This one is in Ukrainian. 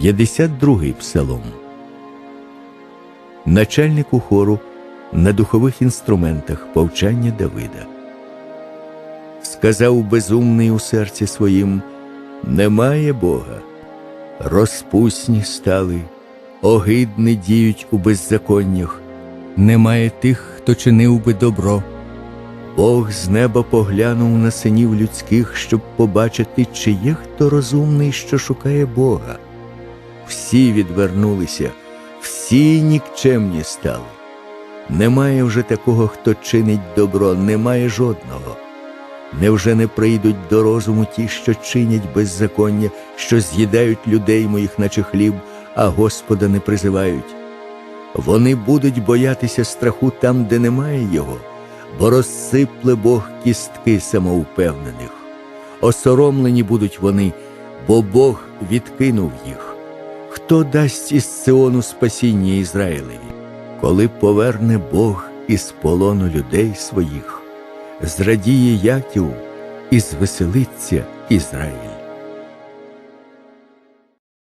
52-й псалом. Начальнику хору на духових інструментах повчання Давида. Сказав безумний у серці своїм: Немає Бога. Розпусні стали, огидне діють у беззаконнях, немає тих, хто чинив би добро. Бог з неба поглянув на синів людських, щоб побачити, чи є хто розумний, що шукає Бога. Всі відвернулися, всі нікчемні стали. Немає вже такого, хто чинить добро, немає жодного. Невже не прийдуть до розуму ті, що чинять беззаконня, що з'їдають людей моїх, наче хліб, а Господа не призивають? Вони будуть боятися страху там, де немає його, бо розсипле Бог кістки самовпевнених. Осоромлені будуть вони, бо Бог відкинув їх. Хто дасть із Сиону спасіння Ізраїлеві, коли поверне Бог із полону людей своїх, зрадіє Яків і звеселиться Ізраїль.